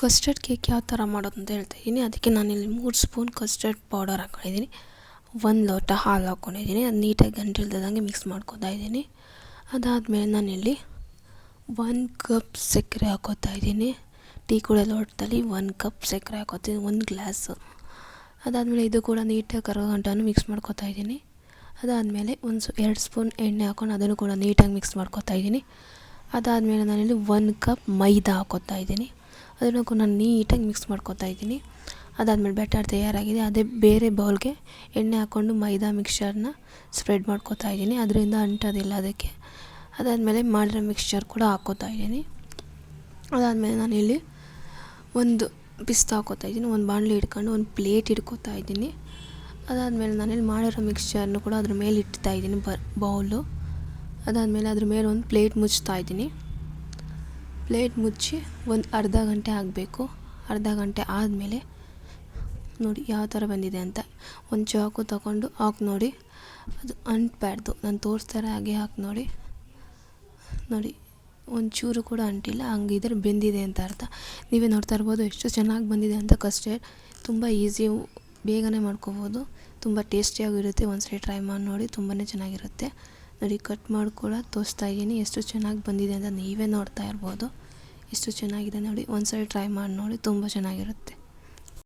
Custard cake ಯಾವ ಥರ ಮಾಡೋದು ಅಂತ ಹೇಳ್ತಾ ಇದ್ದೀನಿ. ಅದಕ್ಕೆ ನಾನಿಲ್ಲಿ ಮೂರು ಸ್ಪೂನ್ ಕಸ್ಟರ್ಡ್ ಪೌಡರ್ ಹಾಕ್ಕೊಂಡಿದ್ದೀನಿ ಒಂದು ಲೋಟ ಹಾಲು ಹಾಕ್ಕೊಂಡಿದ್ದೀನಿ ಅದು ನೀಟಾಗಿ ಗಂಟಿಲ್ದಂಗೆ ಮಿಕ್ಸ್ ಮಾಡ್ಕೊತಾ ಇದ್ದೀನಿ. ಅದಾದಮೇಲೆ ನಾನಿಲ್ಲಿ ಒನ್ ಕಪ್ ಸಕ್ಕರೆ ಹಾಕೋತಾ ಇದ್ದೀನಿ. ಟೀ ಕೂಡ ಲೋಟದಲ್ಲಿ ಒಂದು ಕಪ್ ಸಕ್ಕರೆ ಹಾಕೋತೀನಿ ಒಂದು ಗ್ಲಾಸು. ಅದಾದಮೇಲೆ ಇದು ಕೂಡ ನೀಟಾಗಿ ಕರೋ ಗಂಟನೂ ಮಿಕ್ಸ್ ಮಾಡ್ಕೊತಾ ಇದ್ದೀನಿ. ಅದಾದಮೇಲೆ ಒಂದು ಎರಡು ಸ್ಪೂನ್ ಎಣ್ಣೆ ಹಾಕ್ಕೊಂಡು ಅದನ್ನು ಕೂಡ ನೀಟಾಗಿ ಮಿಕ್ಸ್ ಮಾಡ್ಕೊತಾ ಇದ್ದೀನಿ. ಅದಾದಮೇಲೆ ನಾನಿಲ್ಲಿ ಒಂದು ಕಪ್ ಮೈದಾ ಹಾಕೋತಾ ಇದ್ದೀನಿ. ಅದನ್ನು ನಾನು ನೀಟಾಗಿ ಮಿಕ್ಸ್ ಮಾಡ್ಕೊತಾ ಇದ್ದೀನಿ. ಅದಾದಮೇಲೆ ಬ್ಯಾಟರ್ ತಯಾರಾಗಿದೆ. ಅದೇ ಬೇರೆ ಬೌಲ್ಗೆ ಎಣ್ಣೆ ಹಾಕ್ಕೊಂಡು ಮೈದಾ ಮಿಕ್ಸ್ಚರ್ನ ಸ್ಪ್ರೆಡ್ ಮಾಡ್ಕೊತಾ ಇದ್ದೀನಿ. ಅದರಿಂದ ಅಂಟೋದಿಲ್ಲ ಅದಕ್ಕೆ. ಅದಾದಮೇಲೆ ಮಾಡಿರೋ ಮಿಕ್ಸ್ಚರ್ ಕೂಡ ಹಾಕ್ಕೋತಾ ಇದ್ದೀನಿ. ಅದಾದಮೇಲೆ ನಾನಿಲ್ಲಿ ಒಂದು ಪಿಸ್ತಾ ಹಾಕೋತಾ ಇದ್ದೀನಿ. ಒಂದು ಬಾಣಲಿ ಇಟ್ಕೊಂಡು ಒಂದು ಪ್ಲೇಟ್ ಇಟ್ಕೋತಾ ಇದ್ದೀನಿ. ಅದಾದಮೇಲೆ ನಾನಿಲ್ಲಿ ಮಾಡಿರೋ ಮಿಕ್ಸ್ಚರ್ನು ಕೂಡ ಅದ್ರ ಮೇಲೆ ಇಡ್ತಾ ಇದ್ದೀನಿ ಬ ಬೌಲು ಅದಾದಮೇಲೆ ಅದ್ರ ಮೇಲೆ ಒಂದು ಪ್ಲೇಟ್ ಮುಚ್ತಾ ಇದ್ದೀನಿ. ಪ್ಲೇಟ್ ಮುಚ್ಚಿ ಒಂದು ಅರ್ಧ ಗಂಟೆ ಆಗಬೇಕು. ಅರ್ಧ ಗಂಟೆ ಆದಮೇಲೆ ನೋಡಿ ಯಾವ ಥರ ಬಂದಿದೆ ಅಂತ. ಒಂದು ಚಾಕು ತಗೊಂಡು ಹಾಕಿ ನೋಡಿ. ಅದು ಅಂಟಬಾರ್ದು. ನಾನು ತೋರಿಸ್ತಾರ ಹಾಗೆ ಹಾಕಿ ನೋಡಿ. ನೋಡಿ ಒಂಚೂರು ಕೂಡ ಅಂಟಿಲ್ಲ. ಹಂಗಿದ್ರೆ ಬೆಂದಿದೆ ಅಂತ ಅರ್ಥ. ನೀವೇ ನೋಡ್ತಾ ಇರ್ಬೋದು, ಎಷ್ಟು ಚೆನ್ನಾಗಿ ಬಂದಿದೆ ಅಂತ ಕಸ್ಟರ್ಡ್ ತುಂಬ ಈಸಿ, ಬೇಗನೆ ಮಾಡ್ಕೋಬೋದು. ತುಂಬ ಟೇಸ್ಟಿಯಾಗಿರುತ್ತೆ. ಒಂದು ಸರಿ ಟ್ರೈ ಮಾಡಿ ನೋಡಿ ತುಂಬಾ ಚೆನ್ನಾಗಿರುತ್ತೆ. ನೋಡಿ ಕಟ್ ಮಾಡಿ ಕೂಡ ತೋರಿಸ್ತಾ ಇದ್ದೀನಿ. ಎಷ್ಟು ಚೆನ್ನಾಗಿ ಬಂದಿದೆ ಅಂತ ನೀವೇ ನೋಡ್ತಾ ಇರ್ಬೋದು. ಎಷ್ಟು ಚೆನ್ನಾಗಿದೆ ನೋಡಿ. ಒಂದ್ಸರಿ ಟ್ರೈ ಮಾಡಿ ನೋಡಿ, ತುಂಬ ಚೆನ್ನಾಗಿರುತ್ತೆ.